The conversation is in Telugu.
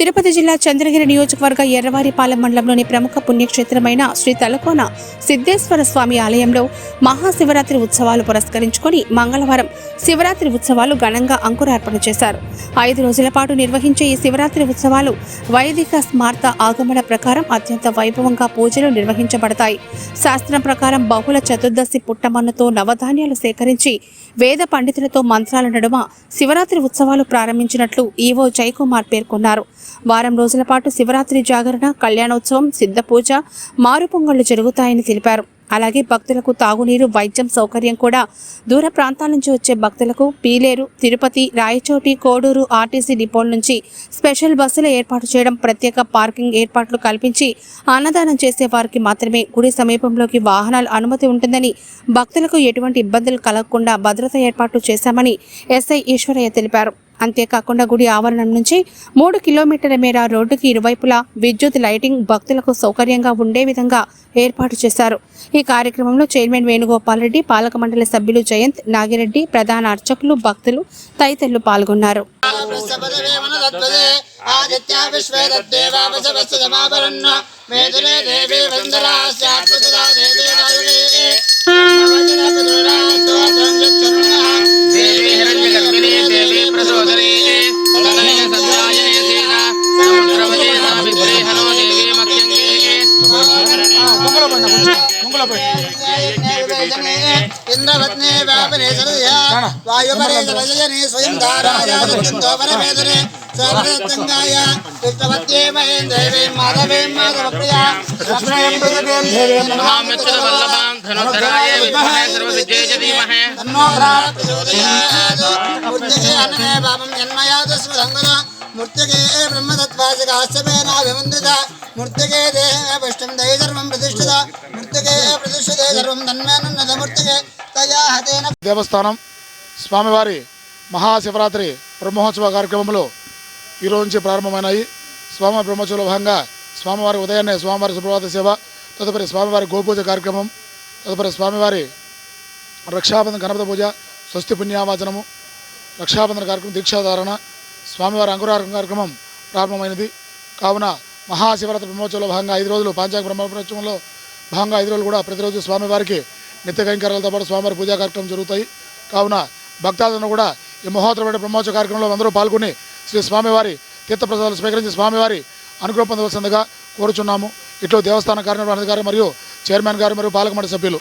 తిరుపతి జిల్లా చంద్రగిరి నియోజకవర్గ ఎర్రవారిపాలెం మండలంలోని ప్రముఖ పుణ్యక్షేత్రమైన శ్రీ తలకోన సిద్ధేశ్వర స్వామి ఆలయంలో మహాశివరాత్రి ఉత్సవాలు పురస్కరించుకొని మంగళవారం శివరాత్రి ఉత్సవాలు ఘనంగా అంకురార్పణ చేశారు. ఐదు రోజుల పాటు నిర్వహించే ఈ శివరాత్రి ఉత్సవాలు వైదిక స్మార్త ఆగమన ప్రకారం అత్యంత వైభవంగా పూజలు నిర్వహించబడతాయి. శాస్త్రం ప్రకారం బహుళ చతుర్దశి పుట్టమన్నుతో నవధాన్యాలు సేకరించి వేద పండితులతో మంత్రాల నడుమ శివరాత్రి ఉత్సవాలు ప్రారంభించినట్లు ఈవో జయకుమార్ పేర్కొన్నారు. వారం రోజుల పాటు శివరాత్రి జాగరణ కళ్యాణోత్సవం సిద్ధ పూజ మారు పొంగళ్ళు జరుగుతాయని తెలిపారు. అలాగే భక్తులకు తాగునీరు వైద్యం సౌకర్యం కూడా దూర ప్రాంతాల నుంచి వచ్చే భక్తులకు పీలేరు తిరుపతి రాయచోటి కోడూరు ఆర్టీసీ డిపోల నుంచి స్పెషల్ బస్సులు ఏర్పాటు చేయడం ప్రత్యేక పార్కింగ్ ఏర్పాట్లు కల్పించి అన్నదానం చేసే వారికి మాత్రమే గుడి సమీపంలోకి వాహనాలు అనుమతి ఉంటుందని భక్తులకు ఎటువంటి ఇబ్బందులు కలగకుండా భద్రత ఏర్పాట్లు చేశామని ఎస్ఐ ఈశ్వరయ్య తెలిపారు. అంతేకాకుండా గుడి ఆవరణం నుంచి మూడు కిలోమీటర్ల మేర రోడ్డుకి ఇరువైపులా విద్యుత్ లైటింగ్ భక్తులకు సౌకర్యంగా ఉండే విధంగా ఏర్పాటు చేశారు. ఈ కార్యక్రమంలో చైర్మన్ వేణుగోపాల్ రెడ్డి పాలక మండలి సభ్యులు జయంత్ నాగిరెడ్డి ప్రధాన అర్చకులు భక్తులు తదితరులు పాల్గొన్నారు. ప్రసపదవేమనదత్వదే దేవి వందరా ఇంద్రవత్నే వ్యాపనే సరదయా వాయుపరే సరజనే స్వయం ధారాయాదుకుందో పరమేదరే సర్వతంగాయ కృష్ణవత్యే మహేం దేవీం మాధవీం మాధవప్రియా లక్ష్మీం ప్రజదేం దేవీం నమామిత్ర వల్లభాం ధనుధరాయ విద్మహే సర్వసిద్ధే ధీమహే తన్నో ప్రచోదయాత్ పాపం జన్మయాత్ స్మృతంగద మూర్తికే తయా హతేన దేవస్థానం స్వామివారి మహాశివరాత్రి బ్రహ్మోత్సవ కార్యక్రమంలో ఈరోజు నుంచి ప్రారంభమైనాయి. స్వామి బ్రహ్మోత్సవంలో భాగంగా స్వామివారి ఉదయాన్నే స్వామివారి సుప్రభాత సేవ తదుపరి స్వామివారి గోపూజ కార్యక్రమం తదుపరి స్వామివారి రక్షాబంధన గణపతి పూజ స్వస్తి పుణ్యావాచనము రక్షాబంధన కార్యక్రమం దీక్షాధారణ స్వామివారి అంకురార్పణ కార్యక్రమం ప్రారంభమైనది. కావున మహాశివరాత్రి బ్రహ్మోత్సవంలో భాగంగా ఐదు రోజులు పాంచాంగ బ్రహ్మోత్సవంలో భాగంగా ఐదు రోజులు కూడా ప్రతిరోజు స్వామివారికి నిత్య కైంకర్యాలతో పాటు స్వామివారి పూజా కార్యక్రమం జరుగుతాయి. కావున భక్తాదులను కూడా ఈ మహోత్తరమైన బ్రహ్మోత్సవ కార్యక్రమంలో అందరూ పాల్గొని శ్రీ స్వామివారి తీర్థప్రసాదాలు స్వీకరించి స్వామివారి అనుగ్రహం పొందవలసిందిగా కోరుచున్నాము. ఇట్లు దేవస్థాన కార్యనిర్వహణ అధికారి మరియు చైర్మన్ గారు మరియు పాలకమండలి సభ్యులు.